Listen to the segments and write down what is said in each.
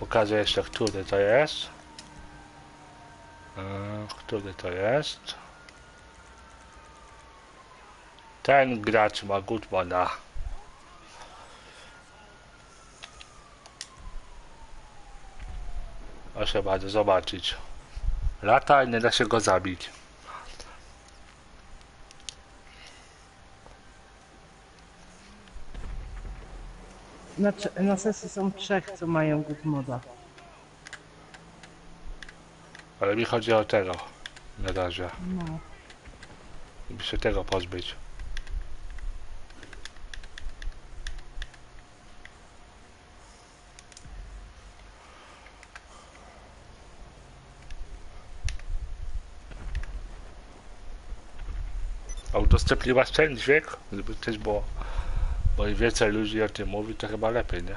Pokażę jeszcze, który to jest. E, Który to jest. Ten gracz ma Goodmana. Proszę bardzo, zobaczyć. Lata i nie da się go zabić. Na, na sesji są trzech, co mają good moda. Ale mi chodzi o tego. Na razie. No. Żeby się tego pozbyć. A udostępniłaś ten dźwięk? Żeby też było... Bo im więcej ludzi o tym mówi, to chyba lepiej, nie?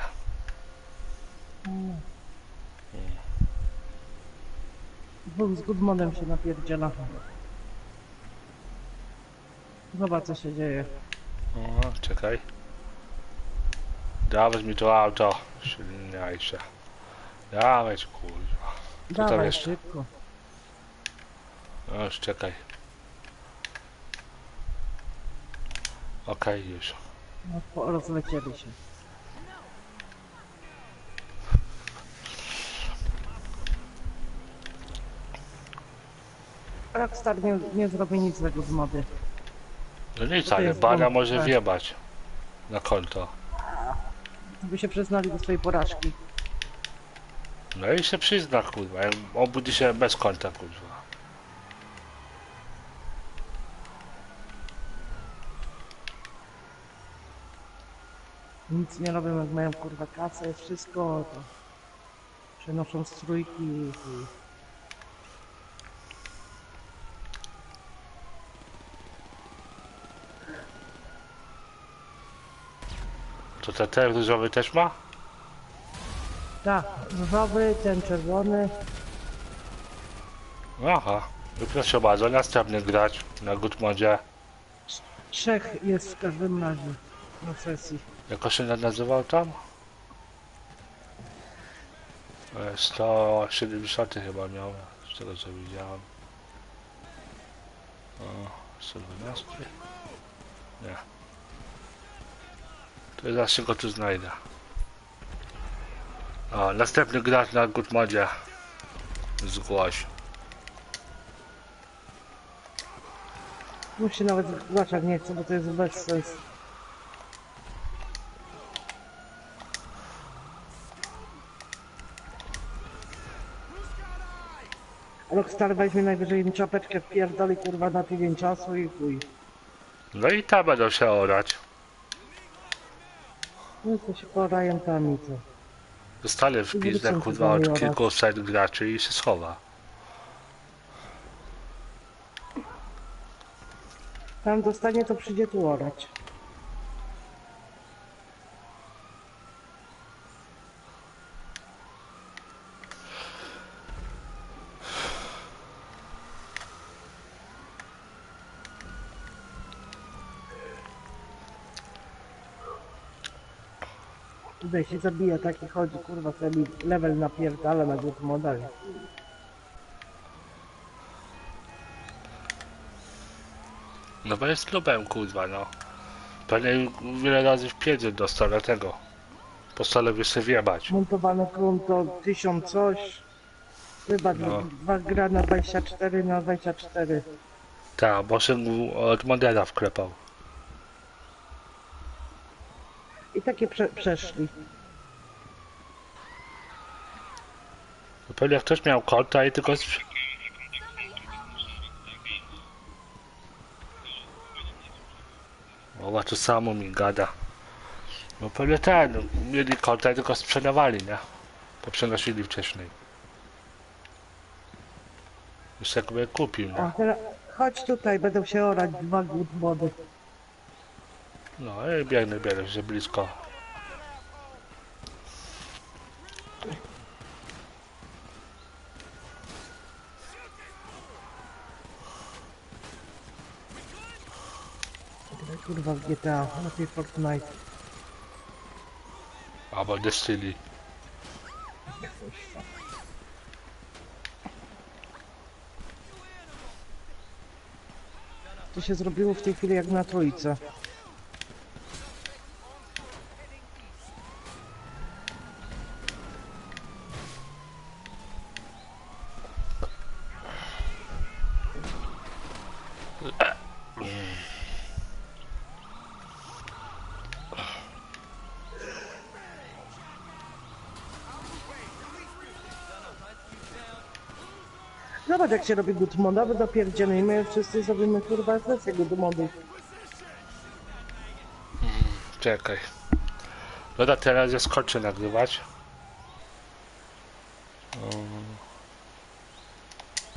Dwóch z good modem się napierdziela. Zobacz co się dzieje. O, czekaj. Dawać mi to auto. Silniejsze. Dawać, kurwa. Co tam Dawaj jeszcze? szybko. No już czekaj. Okej, już. No, po- rozlecieli się. Rockstar nie, nie zrobi nic złego z mody. No nic, To ale jest błąd, może tak. wjebać na konto. By się przyznali do swojej porażki. No i się przyzna, kurwa. jak Obudzi się bez konta, kurwa. Nic nie robią, jak mają kurwa kasę, wszystko to przenoszą strójki i To ten, ten różowy też ma? tak, różowy, ten czerwony. Aha. I proszę bardzo, następny gracz na Goodmodzie. Trzech jest w każdym razie na sesji. Jak się nazywał tam? E, 170 chyba miał, z tego co widziałem. O, 112? Nie. To zaraz się go tu znajdę. O, następny gracz na Goodmodzie. Zgłoś. Już się nawet zgłaszać nie chce, bo to jest bez sens. Rockstar weźmie najwyżej im czapeczkę wpierdoli kurwa na tydzień czasu i chuj. No i tam będą się orać. No to się porają tam i co. Dostanie w pizdę kurwa od kilkuset graczy i się schowa. Tam dostanie to przyjdzie tu orać. Tutaj się zabija, taki chodzi, kurwa, sobie level napierdala na good model. No bo jest klubem kurwa no. Pewnie wiele razy w piedzie dostał dlatego. Postanowił sobie wjebać. Montowane konto 1000 coś. Chyba No. dwa gra na 24 na 24. Tak, bo się mu od modela wklepał. I takie prze przeszli. Pewnie ktoś miał konta i tylko... sprz- O, to samo mi gada. No pewnie ten, mieli konta i tylko sprzedawali, nie? Bo przenosili wcześniej. Już jakby kupił, nie? Teraz chodź tutaj, będą się orać dwa good mody. No i biegnę, biegnę, że blisko. Kurwa w GTA, lepiej Fortnite. Albo Destiny. To się zrobiło w tej chwili jak na trójce. Zobacz jak się robi Gutmonda, wy dopierdzielimy, wszyscy zrobimy kurwa sesję Gutmondy. Czekaj. Dobra, teraz ja skończę nagrywać. Um,